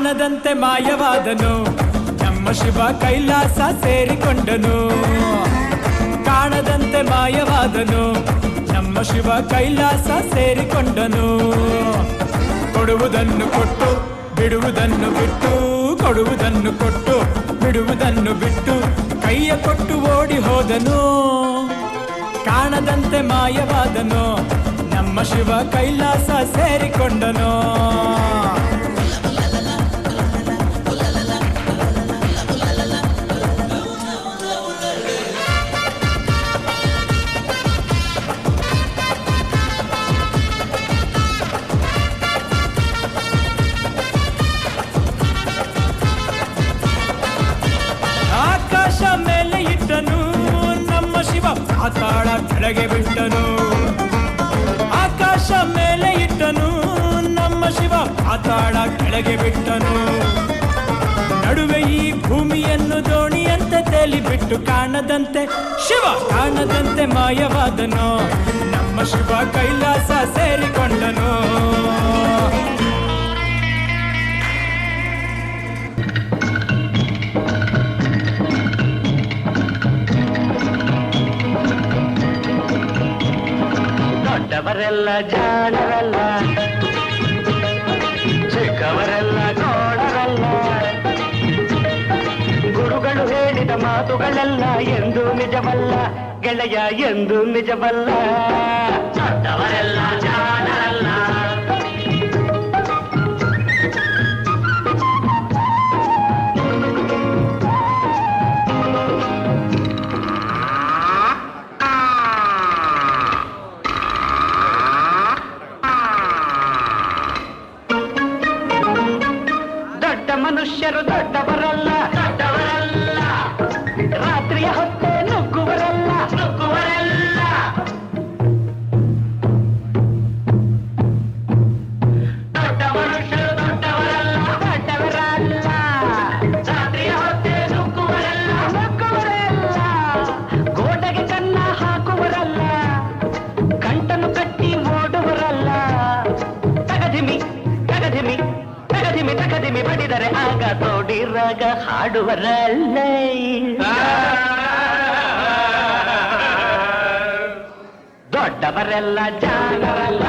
ಕಾಣದಂತೆ ಮಾಯವಾದನು. ನಮ್ಮ ಶಿವ ಕೈಲಾಸ ಸೇರಿಕೊಂಡನು. ಕಾಣದಂತೆ ಮಾಯವಾದನು. ನಮ್ಮ ಶಿವ ಕೈಲಾಸ ಸೇರಿಕೊಂಡನು. ಕೊಡುವುದನ್ನು ಕೊಟ್ಟು, ಬಿಡುವುದನ್ನು ಬಿಟ್ಟು, ಕೊಡುವುದನ್ನು ಕೊಟ್ಟು, ಬಿಡುವುದನ್ನು ಬಿಟ್ಟು ಕೈಯ ಕೊಟ್ಟು ಓಡಿ ಹೋದನು. ಕಾಣದಂತೆ ಮಾಯವಾದನು. ನಮ್ಮ ಶಿವ ಕೈಲಾಸ ಸೇರಿಕೊಂಡನು. ಕೆಳಗೆ ಬಿಟ್ಟನು. ಆಕಾಶ ಮೇಲೆ ಇಟ್ಟನು. ನಮ್ಮ ಶಿವ ಆತಾಳ ಕೆಳಗೆ ಬಿಟ್ಟನು. ನಡುವೆ ಈ ಭೂಮಿಯನ್ನು ದೋಣಿಯಂತೆ ತೇಲಿ ಬಿಟ್ಟು ಕಾಣದಂತೆ, ಶಿವ ಕಾಣದಂತೆ ಮಾಯವಾದನು. ನಮ್ಮ ಶಿವ ಕೈಲಾಸ ಸೇರಿಕೊಂಡನು. ದೊಡ್ಡವರೆಲ್ಲ ಜಾಣರಲ್ಲ ಚಿಕ್ಕವರೆಲ್ಲ ಗೋಳರಲ್ಲ ಗುರುಗಳು ಹೇಳಿದ ಮಾತುಗಳೆಲ್ಲ ಎಂದು ನಿಜವಲ್ಲ ಗೆಳೆಯ ಎಂದು ನಿಜವಲ್ಲ ದೊಡ್ಡವರೆಲ್ಲ ಮನುಷ್ಯರು ದೊಡ್ಡವರಲ್ಲ ತಗದಿಮಿ ಕದಿಮಿ ಬಡಿದರೆ ಆಗ ತೋಡಿರಾಗ ಹಾಡುವರಲ್ಲ. ದೊಡ್ಡವರೆಲ್ಲ ಜಾಣರಲ್ಲ